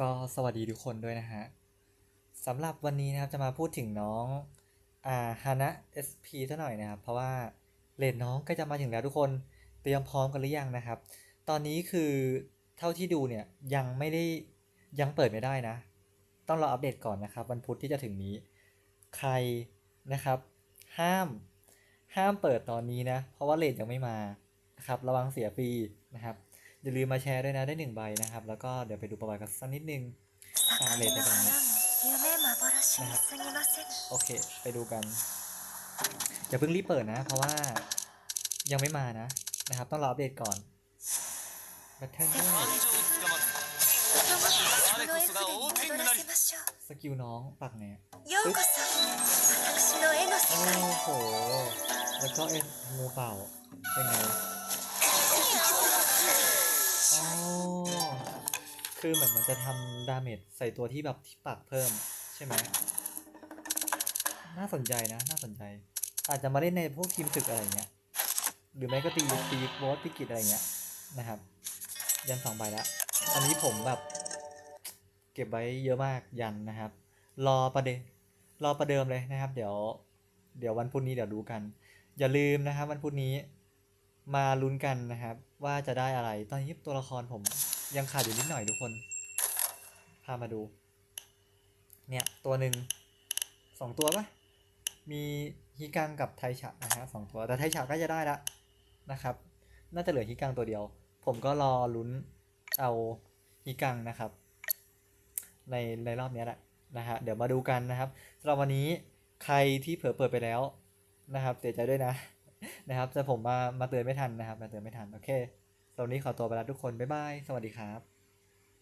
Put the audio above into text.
ก็สวัสดีทุกคนด้วยนะฮะสำหรับวันนี้นะครับจะมาพูดถึงน้องอ่าฮานะ SP ซะหน่อยนะครับ เพราะว่าเลนน้องก็จะมาถึงแล้วทุกคนเตรียมพร้อมกันหรือยังนะครับ ตอนนี้คือเท่าที่ดูเนี่ยยังไม่ได้ยังเปิดไม่ได้นะ ต้องรออัปเดตก่อนนะครับ วันพุธที่จะถึงนี้ ใครนะครับ ห้ามห้ามเปิดตอนนี้นะ เพราะว่าเลทยังไม่มานะครับ ระวังเสียฟรีนะครับ อย่าลืมมาแชร์ด้วยนะได้หนึ่งใบนะครับ แล้วก็เดี๋ยวไปดูประวัติกันสักนิดนึงตาเลดไปตรงนี้นะครับโอเค ไปดูกัน อย่าเพิ่งรีบเปิดนะ เพราะว่ายังไม่มานะนะครับ ต้องรออัปเดตก่อนแบตเทิลด้วยสกิลน้องปากเนโอ้โห แล้วก็เอ็งูเป่าเป็นไง อ๋อคือเหมือนมันจะทำดาเมจใส่ตัวที่แบบที่ปักเพิ่มใช่ไหม น่าสนใจนะ น่าสนใจ อาจจะมาเล่นในพวกทีมศึกอะไรเงี้ย หรือไม่ก็ตีตีบอสพิกิจอะไรเงี้ยนะครับ ยันสองใบแล้วอันนี้ผมแบบเก็บไว้เยอะมากยันนะครับ รอประเดรอประเดิมเลยนะครับ เดี๋ยว เดี๋ยววันพุธนี้เดี๋ยวดูกัน อย่าลืมนะครับ วันพุธนี้ มาลุ้นกันนะครับ ว่าจะได้อะไร ตอนนี้ตัวละครผมยังขาดอยู่นิดหน่อยทุกคน พามาดู เนี่ย ตัวหนึ่งสองตัวปะมีฮิกังกับไทฉะนะฮะสองตัว แต่ไทฉะก็จะได้ละนะครับ น่าจะเหลือฮิกังตัวเดียว ผมก็รอลุ้นเอาฮิกังนะครับ ในในรอบนี้แหละนะฮะเดี๋ยวมาดูกันนะครับสำหรับวันนี้ใครที่เผลอเปิดไปแล้วนะครับเสียใจด้วยนะ นะครับแต่ผมมามาเตือนไม่ทันนะครับมาเตือนไม่ทันโอเคตอนนี้ขอตัวไปแล้วทุกคนบ๊ายบายสวัสดีครับ